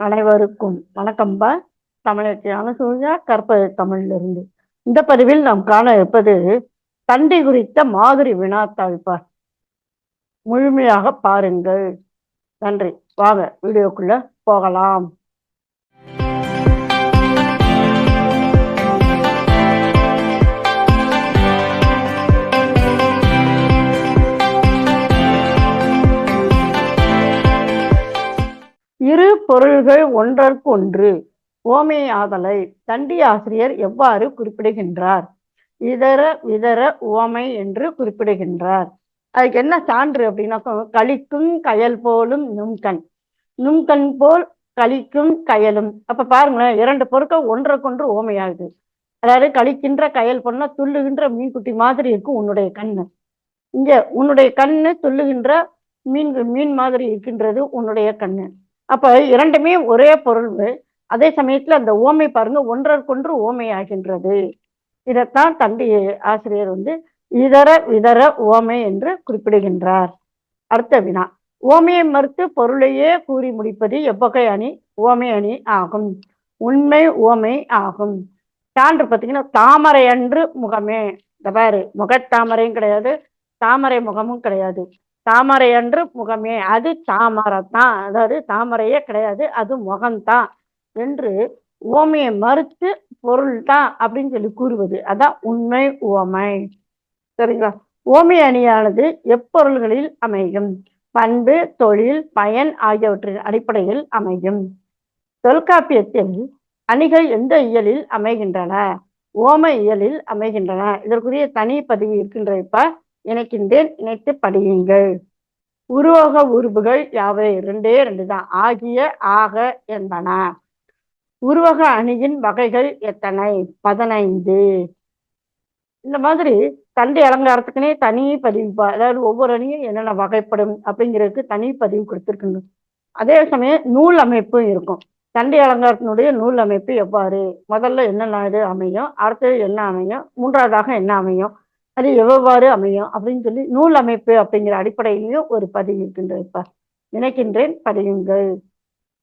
அனைவருக்கும் வணக்கம்பா தமிழச்சியான அனுசூயா கற்பது தமிழிலிருந்து. இந்த பதிவில் நாம் காண இருப்பது தண்டி குறித்த மாதிரி வினாத்தாழ்ப்பா முழுமையாக பாருங்கள். நன்றி. வாங்க வீடியோக்குள்ள போகலாம். பொருள்கள் ஒன்றற்கொன்று. ஓமை ஆதலை தண்டி ஆசிரியர் எவ்வாறு குறிப்பிடுகின்றார்? இதர இதர உவமை என்று குறிப்பிடுகின்றார். அதுக்கு என்ன சான்று அப்படின்னா கழிக்கும் கயல் போலும் நும்கண் நும்கண் போல் கழிக்கும் கயலும். அப்ப பாருங்களேன் இரண்டு பொருட்கள் ஒன்றுக்கொன்று ஓமையாகுது. அதாவது கழிக்கின்ற கயல் பொண்ணா துள்ளுகின்ற மீன்குட்டி மாதிரி இருக்கும் உன்னுடைய கண்ணு. இங்க உன்னுடைய கண்ணு துள்ளுகின்ற மீன் மீன் மாதிரி இருக்கின்றது உன்னுடைய கண்ணு. அப்ப இரண்டுமே ஒரே பொருள் அதே சமயத்துல அந்த ஓமை பாருங்க ஒன்றற்கொன்று ஓமை ஆகின்றது. இதைத்தான் தந்தி ஆசிரியர் வந்து இதர இதர ஓமை என்று குறிப்பிடுகின்றார். அடுத்த வினா. ஓமையை மறுத்து பொருளையே கூறி முடிப்பது எவ்வகை அணி ஓமை அணி ஆகும். உண்மை ஓமை ஆகும். சான்று பார்த்தீங்கன்னா தாமரை அன்று முகமே. இந்த பாரு முகத்தாமரையும் கிடையாது தாமரை முகமும் கிடையாது. தாமரை அன்று முகமே. அது தாமரைத்தான் தான். அதாவது தாமரையே கிடையாது. அது முகம்தான் என்று ஓமையை மறுத்து பொருள் தான் அப்படின்னு சொல்லி கூறுவது. அதான் உண்மை ஓமை சரிங்களா? ஓமை அணியானது எப்பொருள்களில் அமையும்? பண்பு தொழில் பயன் ஆகியவற்றின் அடிப்படையில் அமையும். தொல்காப்பியத்தில் அணிகள் எந்த இயலில் அமைகின்றன? ஓம இயலில் அமைகின்றன. இதற்குரிய தனி பதிவு இருக்கின்ற இப்ப இணைக்கின்றேன் இணைத்து படியுங்கள். உருவக உருபுகள் யாவை? ரெண்டே ரெண்டு தான். ஆகிய ஆக என்பன. உருவக அணியின் வகைகள் எத்தனை? பதினைந்து. இந்த மாதிரி தண்டை அலங்காரத்துக்குனே தனி பதிவு அதாவது ஒவ்வொரு அணியும் என்னென்ன வகைப்படும் அப்படிங்கிறதுக்கு தனி பதிவு கொடுத்துருக்கணும். அதே சமயம் நூல் அமைப்பும் இருக்கும். தண்டை அலங்காரத்தினுடைய நூல் அமைப்பு எவ்வாறு? முதல்ல என்னென்ன இது அமையும்? அடுத்தது என்ன அமையும்? மூன்றாவதாக என்ன அமையும்? அது எவ்வாறு அமையும் அப்படின்னு சொல்லி நூல் அமைப்பு அப்படிங்கிற அடிப்படையிலையும் ஒரு பதிவு இருக்கின்றது நினைக்கின்றேன் பதியுங்கள்.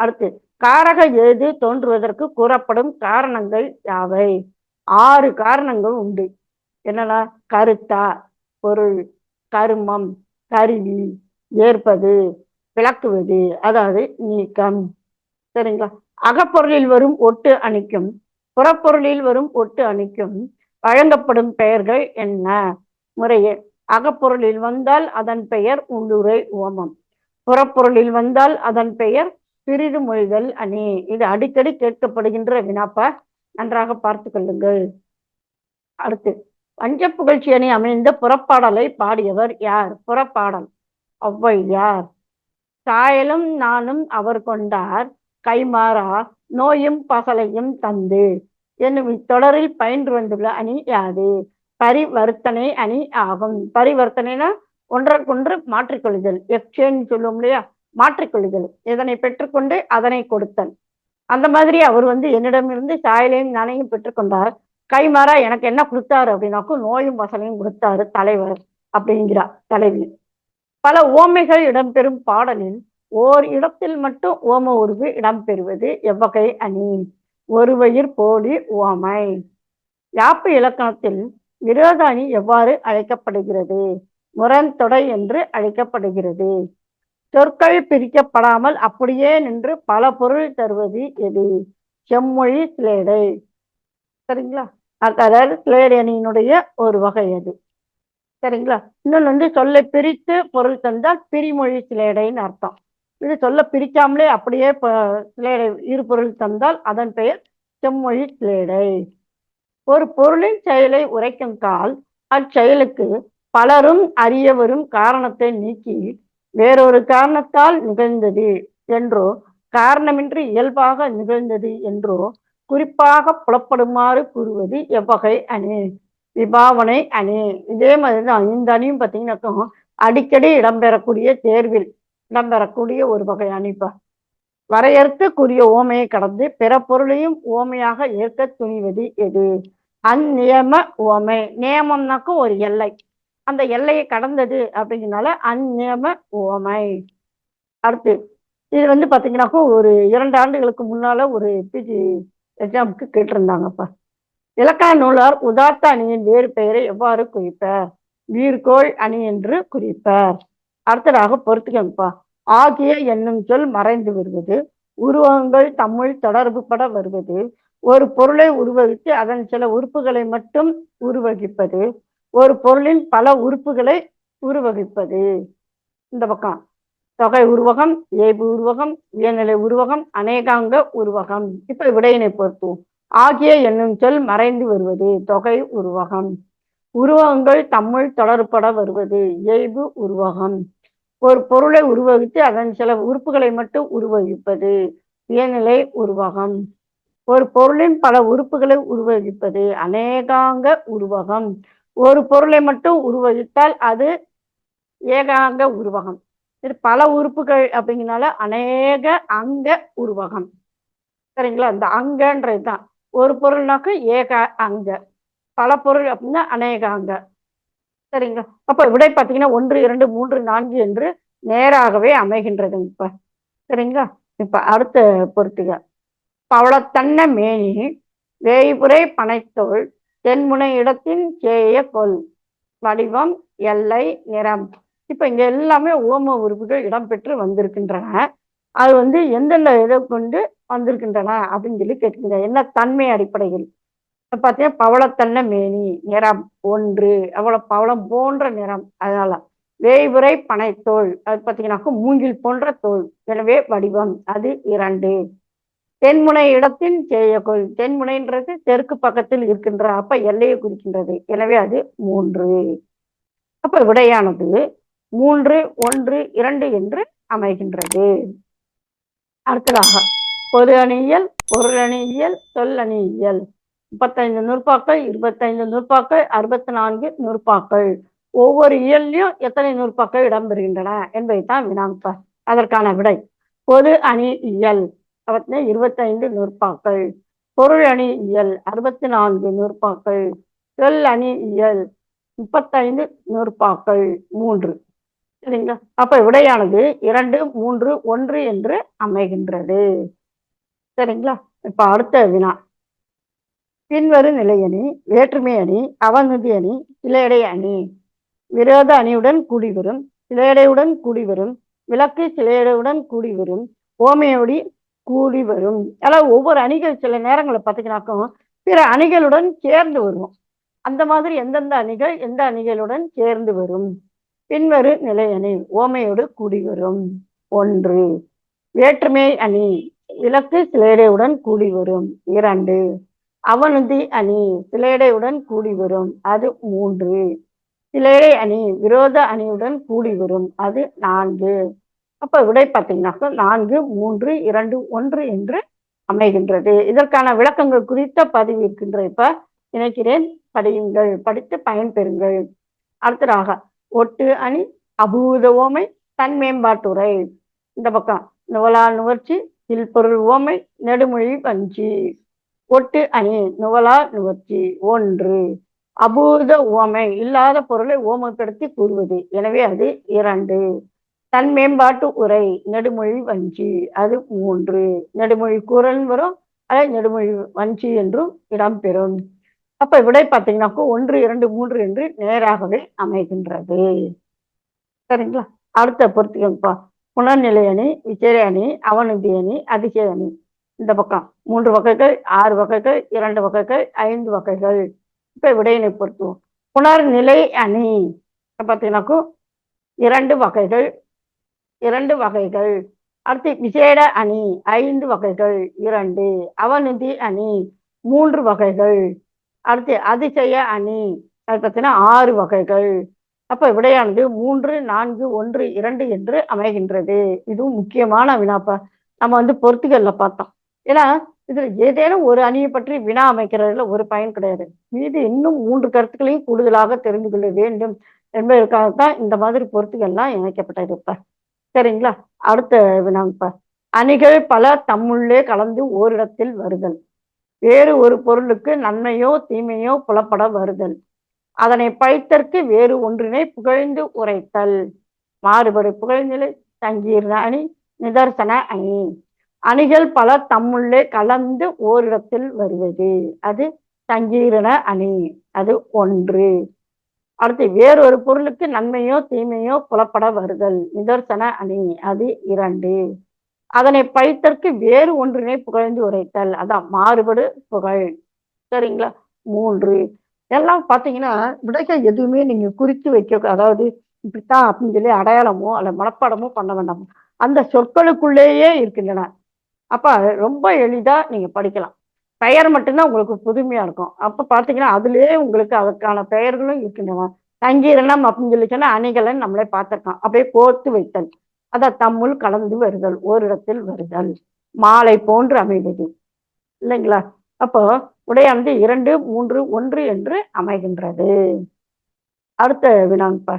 அடுத்து காரக ஏது தோன்றுவதற்கு கூறப்படும் காரணங்கள் யாவை? ஆறு காரணங்கள் உண்டு. என்னன்னா கருத்தா பொருள் கருமம் கருவி ஏற்பது விளக்குவது அதாவது நீக்கம். சரிங்களா? அகப்பொருளில் வரும் ஒட்டு அணிக்கும் புறப்பொருளில் வரும் ஒட்டு அணிக்கும் வழங்கப்படும் பெயர்கள் என்ன? முறையே. அகப்பொருளில் வந்தால் அதன் பெயர் உள்ளுரை ஓமம் புறப்பொருளில் வந்தால் அதன் பெயர் பிரிது மொழிதல் அணி. இது அடிக்கடி கேட்கப்படுகின்ற வினாப்ப. நன்றாக பார்த்து கொள்ளுங்கள். அடுத்து பஞ்ச புகழ்ச்சி அணி அமைந்த புறப்பாடலை பாடியவர் யார்? புறப்பாடல். அவ்வை யார் சாயலும் நானும் அவர் கொண்டார். கைமாறா நோயும் பகலையும் தந்து. என்னும் இத்தொடரில் பயின்று வந்துள்ள அணி யாது? பரிவர்த்தனை அணி ஆகும். பரிவர்த்தனைனா ஒன்றற்கொன்று மாற்றிக்கொள்ளுதல். எக்ஸ்சேஞ்ச் சொல்லுவோம் இல்லையா? மாற்றிக்கொள்ளுதல். இதனை பெற்றுக்கொண்டு அதனை கொடுத்தல். அந்த மாதிரி அவர் வந்து என்னிடமிருந்து சாயலையும் நானையும் பெற்றுக்கொண்டார். கைமாறா எனக்கு என்ன கொடுத்தாரு அப்படின்னாக்கும் நோயும் வசலையும் கொடுத்தாரு தலைவர் அப்படிங்கிறார் தலைவி. பல ஓமைகள் இடம்பெறும் பாடலில் ஓர் இடத்தில் மட்டும் ஓம உருவு இடம்பெறுவது எவ்வகை அணி? ஒருவயிர் போலி உவமை. யாப்பு இலக்கணத்தில் விரோத அணி எவ்வாறு அழைக்கப்படுகிறது? முரண்தொடை என்று அழைக்கப்படுகிறது. சொற்கள் பிரிக்கப்படாமல் அப்படியே நின்று பல பொருள் தருவது எது? செம்மொழி சிலேடை. சரிங்களா? அதாவது சிலேடை அணியினுடைய ஒரு வகை அது. சரிங்களா? இன்னொன்று வந்து சொல்லை பிரித்து பொருள் தந்தால் பிரிமொழி சிலேடைன்னு அர்த்தம். இது சொல்ல பிரிக்காமலே அப்படியே சிலேடை இரு பொருள் தந்தால் அதன் பெயர் செம்மொழி சிலேடை. ஒரு பொருளின் செயலை உரைக்கும் கால் அச்செயலுக்கு பலரும் அறிய வரும் காரணத்தை நீக்கி வேறொரு காரணத்தால் நிகழ்ந்தது என்றோ காரணமின்றி இயல்பாக நிகழ்ந்தது என்றோ குறிப்பாக புலப்படுமாறு கூறுவது எவ்வகை அணி? விபாவனை அணி. இதே மாதிரிதான் இந்த அணியும் பார்த்தீங்கன்னாக்கும் அடிக்கடி இடம்பெறக்கூடிய தேர்வில் இடம்பெறக்கூடிய ஒரு வகை அணிப்பா வரையறுத்துக்குரிய ஓமையை கடந்து பிற பொருளையும் ஓமையாக ஏற்க துணிவது எது? அந்நியம ஓமை. நியமம்னாக்கும் ஒரு எல்லை. அந்த எல்லையை கடந்தது அப்படிங்கிறனால அந்நியம ஓமை. அடுத்து இது வந்து பாத்தீங்கன்னாக்கா ஒரு இரண்டு ஆண்டுகளுக்கு முன்னால ஒரு பிஜி எக்ஸாமுக்கு கேட்டிருந்தாங்கப்பா. இலக்கண நூலார் உதார்த்த அணியின் வேறு பெயரை எவ்வாறு குறிப்பார்? வீர்கோள் அணி என்று குறிப்பார். அடுத்ததாக பொறுத்துக்கங்கப்பா. ஆகிய என்னும் சொல் மறைந்து வருவது உருவகங்கள் தமிழ் தொடர்பு பட வருவது ஒரு பொருளை உருவகித்து அதன் சில உறுப்புகளை மட்டும் உருவகிப்பது ஒரு பொருளின் பல உறுப்புகளை உருவகிப்பது. இந்த பக்கம் தொகை உருவகம் ஏபு உருவகம் உயர்நிலை உருவகம் அநேகாங்க உருவகம். இப்ப விடையினை பொறுத்துவோம். ஆகிய என்னும் சொல் மறைந்து வருவது தொகை உருவகம். உருவகங்கள் தமிழ் தொடர்பட வருவது இயல்பு உருவகம். ஒரு பொருளை உருவகித்து அதன் சில உறுப்புகளை மட்டும் உருவகிப்பது. உயர்நிலை உருவகம். ஒரு பொருளின் பல உறுப்புகளை உருவகிப்பது அநேகாங்க உருவகம். ஒரு பொருளை மட்டும் உருவகித்தால் அது ஏகாங்க உருவகம். இது பல உறுப்புகள் அப்படிங்கனால அநேக அங்க உருவகம். சரிங்களா? இந்த அங்கன்றது தான். ஒரு பொருள்னாக்க ஏக அங்க. பல பொருள் அப்படின்னா அநேக அங்க. சரிங்களா அப்ப விடை பார்த்தீங்கன்னா ஒன்று இரண்டு மூன்று நான்கு என்று நேராகவே அமைகின்றது. இப்ப சரிங்களா? இப்ப அடுத்த பொறுத்துக பவளத்தன்ன மேனி வேய்புரை பனைத்தோள் தென்முனை இடத்தின் சேய கொல் வடிவம் எல்லை நிறம். இப்ப இங்க எல்லாமே ஓம உறுப்புகள் இடம்பெற்று வந்திருக்கின்றன. அது வந்து எந்தெந்த இதை கொண்டு வந்திருக்கின்றன அப்படின்னு சொல்லி கேட்கின்ற என்ன தன்மை அடிப்படையில்? பார்த்தீங்கன்னா பவளத்தன்ன மேனி நிறம் ஒன்று அவ்வளோ பவளம் போன்ற நிறம் அதனால. வேய்புரை பனைத்தோல் அது பார்த்தீங்கன்னாக்கா மூங்கில் போன்ற தோல் எனவே வடிவம் அது இரண்டு. தென்முனை இடத்தின் செய்யக்கொள் தென்முனைன்றது தெற்கு பக்கத்தில் இருக்கின்ற அப்ப எல்லையை குறிக்கின்றது எனவே அது மூன்று. அப்ப விடையானது மூன்று ஒன்று இரண்டு என்று அமைகின்றது. அடுத்ததாக பொது அணியியல் பொருள் அணியியல் சொல் அணியியல். முப்பத்தைந்து நூற்பாக்கள் இருபத்தைந்து நூற்பாக்கள் அறுபத்தி நான்கு நூற்பாக்கள். ஒவ்வொரு இயல்லையும் எத்தனை நூற்பாக்கள் இடம்பெறுகின்றன என்பதைத்தான் வினாப்பார் அதற்கான விடை பொது அணி இயல் அவற்றின இருபத்தைந்து நூற்பாக்கள். பொருள் அணி இயல் அறுபத்தி நான்கு நூற்பாக்கள். சொல் அணி இயல் முப்பத்தைந்து நூற்பாக்கள். மூன்று சரிங்களா? அப்ப விடையானது இரண்டு மூன்று ஒன்று என்று அமைகின்றது. சரிங்களா? இப்ப அடுத்த வினா. பின்வரும் நிலையணி வேற்றுமை அணி அவநதி அணி சிலையடை அணி. விரோத அணியுடன் கூடி வரும் சிலையடையுடன் கூடி வரும் விளக்கு சிலையடையுடன் கூடி வரும் ஓமையோடி கூடி வரும் அதாவது ஒவ்வொரு அணிகள் சில நேரங்களில் பார்த்தீங்கன்னாக்கும் பிற அணிகளுடன் சேர்ந்து வரும் அந்த மாதிரி எந்தெந்த அணிகள் எந்த அணிகளுடன் சேர்ந்து வரும்? பின்வரு நிலை அணி ஓமையோடு கூடி வரும் ஒன்று வேற்றுமை அணி விளக்கு சிலேடையுடன் கூடி வரும் இரண்டு அவனுதி அணி சிலேடையுடன் கூடி வரும் அது மூன்று. சிலேடை அணி விரோத அணியுடன் கூடி வரும் அது நான்கு. அப்ப விடை பார்த்தீங்கன்னாக்க நான்கு மூன்று இரண்டு ஒன்று என்று அமைகின்றது. இதற்கான விளக்கங்கள் குறித்த பதிவு இருக்கின்ற இப்ப நினைக்கிறேன் படியுங்கள் படித்து பயன்பெறுங்கள். அடுத்ததாக ஒட்டு அணி அபூத ஓமை தன் மேம்பாட்டுரை இந்த பக்கம் நுவலால் நுவர்ச்சி இல்பொருள் ஓமை நெடுமொழி வஞ்சி. ஒட்டு அணி நுவலா நுவர்ச்சி ஒன்று அபூத உவமை இல்லாத பொருளை ஓமப்படுத்தி கூறுவது. எனவே அது இரண்டு. தன் மேம்பாட்டு உரை நெடுமொழி வஞ்சி அது மூன்று. நெடுமொழி கூறல் வரும் அதை நெடுமொழி வஞ்சி என்றும் இடம்பெறும். அப்ப விடை பார்த்தீங்கன்னாக்கோ ஒன்று இரண்டு மூன்று என்று நேராகவே அமைகின்றது. சரிங்களா? அடுத்த பொறுத்துக்கப்பா புனர்நிலை அணி விசேர அணி அவநதி அணி அதிசய அணி. இந்த பக்கம். மூன்று வகைகள் ஆறு வகைகள் இரண்டு வகைகள் ஐந்து வகைகள். இப்ப விடையினை பொறுத்துவோம். புனர்நிலை அணி. பார்த்தீங்கன்னாக்கும் இரண்டு வகைகள் இரண்டு வகைகள். அடுத்து விசேட அணி ஐந்து வகைகள் இரண்டு. அவநிதி அணி மூன்று வகைகள். அடுத்து அதிசய அணி அது பார்த்தீங்கன்னா ஆறு வகைகள். அப்ப விடையானது மூன்று நான்கு ஒன்று இரண்டு என்று அமைகின்றது. இதுவும் முக்கியமான வினாப்பா. நம்ம வந்து பொறுத்துகள்ல பார்த்தோம். ஏன்னா இதுல ஏதேனும் ஒரு அணியை பற்றி வினா அமைக்கிறதுல ஒரு பயன் கிடையாது. மீது இன்னும் மூன்று கருத்துக்களையும் கூடுதலாக தெரிந்து கொள்ள வேண்டும் என்பதற்காகத்தான் இந்த மாதிரி பொறுத்துகள்லாம் இணைக்கப்பட்டிருப்ப சரிங்களா? அடுத்த வினாப்பா அணிகள் பல தம்முள்ளே கலந்து ஓரிடத்தில் வருதல். வேறு ஒரு பொருளுக்கு நன்மையோ தீமையோ புலப்பட வருதல். அதனை பழித்தற்கு வேறு ஒன்றினை புகழ்ந்து உரைத்தல். மாறுபடு புகழ்நிலை தங்கியிருந்த அணி நிதர்சன அணி. அணிகள் பல தம்முள்ளே கலந்து ஓரிடத்தில் வருவது. அது சங்கீரண அணி. அது ஒன்று. அடுத்து வேறொரு பொருளுக்கு நன்மையோ தீமையோ புலப்பட வருதல். நிதர்சன அணி. அது இரண்டு. அதனை பழித்தற்கு வேறு ஒன்றினை புகழ்ந்து உரைத்தல். அதான் மாறுபடு புகழ். சரிங்களா? மூன்று. எல்லாம் பார்த்தீங்கன்னா விடைக்க எதுவுமே நீங்க குறித்து வைக்க அதாவது இப்படித்தான் அப்படின்னு சொல்லி அடையாளமோ அல்ல மனப்பாடமோ பண்ண வேண்டாம். அந்த சொற்களுக்குள்ளேயே இருக்கின்றன. அப்போ ரொம்ப எளிதா நீங்க படிக்கலாம். பெயர் மட்டும்தான் உங்களுக்கு புதுமையா இருக்கும். அப்போ பாத்தீங்கன்னா அதுலேயே உங்களுக்கு அதற்கான பெயர்களும் இருக்கின்றன. தங்கீரணம் அப்படின்னு சொல்லி சொன்னால் அணிகலன் நம்மளே பார்த்திருக்கோம் அப்படியே கோர்த்து வைத்தல். அதை தம்முள் கலந்து வருதல். ஓரிடத்தில் வருதல். மாலை போன்று அமைவது. இல்லைங்களா? அப்போ உடையானது இரண்டு மூன்று ஒன்று என்று அமைகின்றது. அடுத்த வினாங்க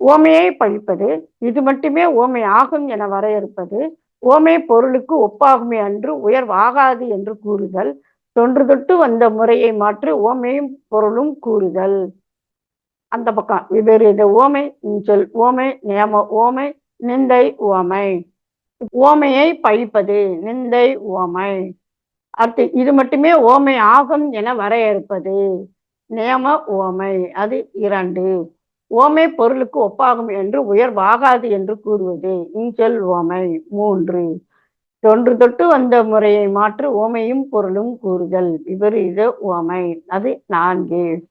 ஓமையை பழிப்பது இது மட்டுமே ஓமை ஆகும் என வரையறுப்பது ஓமை பொருளுக்கு ஒப்பாகுமே அன்று உயர்வாகாது என்று கூறுதல். தொன்று தொட்டு வந்த முறையை மாற்றி ஓமையும் பொருளும் கூறுதல். அந்த பக்கம் விபரீத ஓமை சொல் ஓமை நியம ஓமை நிந்தை ஓமை. ஓமையை பழிப்பது நிந்தை ஓமை. அடுத்து இது மட்டுமே ஓமை ஆகும் என வரையறுப்பது. நியம ஓமை அது இரண்டு. ஓமை பொருளுக்கு ஒப்பாகும் என்று உயர்வாகாது என்று கூறுவது. இஞ்சல் ஓமை. மூன்று. தொன்று தொட்டு வந்த முறையை மாற்று ஓமையும் பொருளும் கூறுதல். விபரீத ஓமை. அது நான்கு.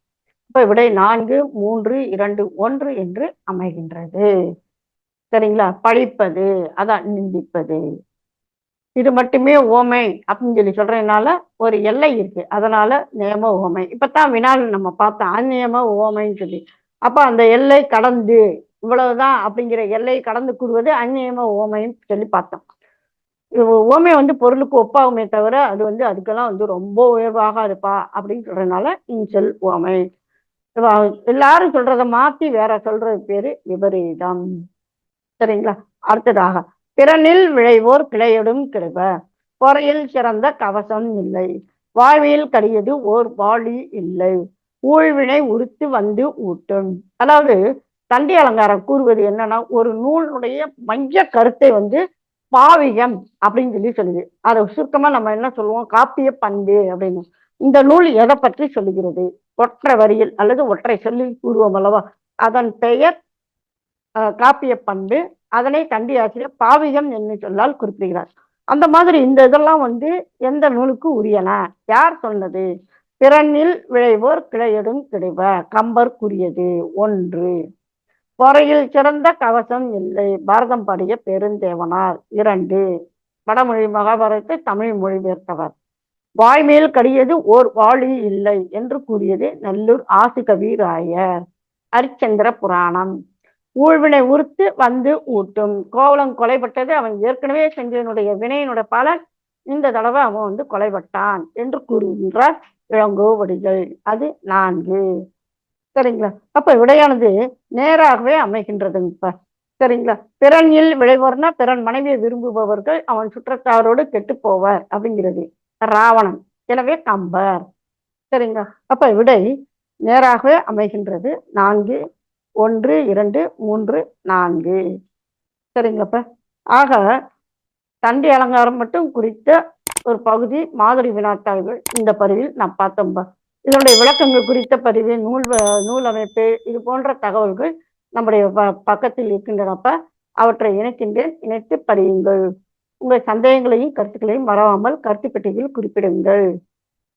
இப்ப விடை நான்கு மூன்று இரண்டு ஒன்று என்று அமைகின்றது. சரிங்களா? பழிப்பது. அதான் நிந்திப்பது. இது மட்டுமே ஓமை அப்படின்னு சொல்லி சொல்றதுனால ஒரு எல்லை இருக்கு. அதனால நியம ஓமை. இப்பதான் வினாள் நம்ம பார்த்தோம். அந்நியம ஓமைன்னு சொல்லி. அப்ப அந்த எல்லை கடந்து இவ்வளவுதான் அப்படிங்கிற எல்லை கடந்து கூடுவது அந்நியம ஓமைன்னு சொல்லி பார்த்தோம். ஓமை வந்து பொருளுக்கு ஒப்பாகுமே தவிர அது வந்து அதுக்கெல்லாம் வந்து ரொம்ப உயர்வாகாதுப்பா அப்படின்னு சொல்றதுனால இன்சொல் ஓமை எல்லாரும் சொல்றத மாத்தி வேற சொல்றது பேரு விபரீதம். சரிங்களா? அடுத்ததாக பிறனில் விளைவோர் கிளையடும் கிடுவ பொறையில் சிறந்த கவசம் இல்லை. வாழ்வியல் கடியது ஓர் வாளி இல்லை. ஊழ்வினை உறுத்து வந்து ஊட்டும். அதாவது தண்டி அலங்காரம் கூறுவது என்னன்னா ஒரு நூலுடைய மைய கருத்தை வந்து பாவிகம் அப்படின்னு சொல்லி சொல்லுது. அதை சுருக்கமா நம்ம என்ன சொல்லுவோம்? காப்பிய பண்பு அப்படின்னு. இந்த நூல் எதை பற்றி சொல்லுகிறது? ஒற்றை வரியில் அல்லது ஒற்றை சொல்லி கூறுவோம் அல்லவா? அதன் பெயர் காப்பிய பண்பு. அதனை தண்டி ஆசிரியர் பாவிகம் என்று சொல்லால் குறிப்பிடுகிறார். அந்த மாதிரி இந்த இதெல்லாம் வந்து எந்த நூலுக்கு உரியன? யார் சொன்னது? பிறனில் விளைவோர் கிளையிடும் கிடைவ? கம்பர் கூறியது ஒன்று. பொறையில் சிறந்த கவசம் இல்லை. பாரதம் பாடிய பெருந்தேவனார். இரண்டு. வடமொழி மகாபாரதத்தை தமிழ் மொழிபெயர்த்தவர். வாய்மையில் கடியது ஓர் வாளி இல்லை என்று கூறியது நல்லூர் ஆசுகவி ராயர் ஹரிச்சந்திர புராணம். ஊழ்வினை உறுத்து வந்து ஊட்டும். கோவலம் கொலைப்பட்டது அவன் ஏற்கனவே செஞ்சதனுடைய வினையினுடைய பலன் இந்த தடவை அவன் வந்து கொலைப்பட்டான் என்று கூறுகின்றார். இளங்கோவடிகள். அது நான்கு. சரிங்களா? அப்ப விடையானது நேராகவே அமைகின்றதுங்கப்பா. சரிங்களா? பிறனில் விளைவர்னா பிறன் மனைவியை விரும்புபவர்கள் அவன் சுற்றத்தாரோடு கெட்டு போவார் அப்படிங்கிறது. ராவணன். எனவே கம்பர். சரிங்களா? அப்ப விடை நேராகவே அமைகின்றது. நான்கு ஒன்று இரண்டு மூன்று நான்கு. சரிங்களாப்ப? ஆக தண்டி அலங்காரம் மட்டும் குறித்த ஒரு பகுதி மாதிரி வினாத்தாள்கள் இந்த பதிவில் நான் பார்த்தோம்பா இதனுடைய விளக்கங்கள் குறித்த பதிவு நூல் நூல் அமைப்பு இது போன்ற தகவல்கள் நம்முடைய பக்கத்தில் இருக்கின்றனப்ப அவற்றை இணைக்கின்றேன் இணைத்து படியுங்கள். உங்கள் சந்தேகங்களையும் கருத்துக்களையும் மறவாமல் கருத்து பெட்டியில் குறிப்பிடுங்கள்.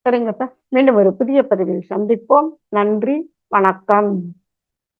சரிங்கப்பா மீண்டும் ஒரு புதிய பதிவில் சந்திப்போம். நன்றி வணக்கம்.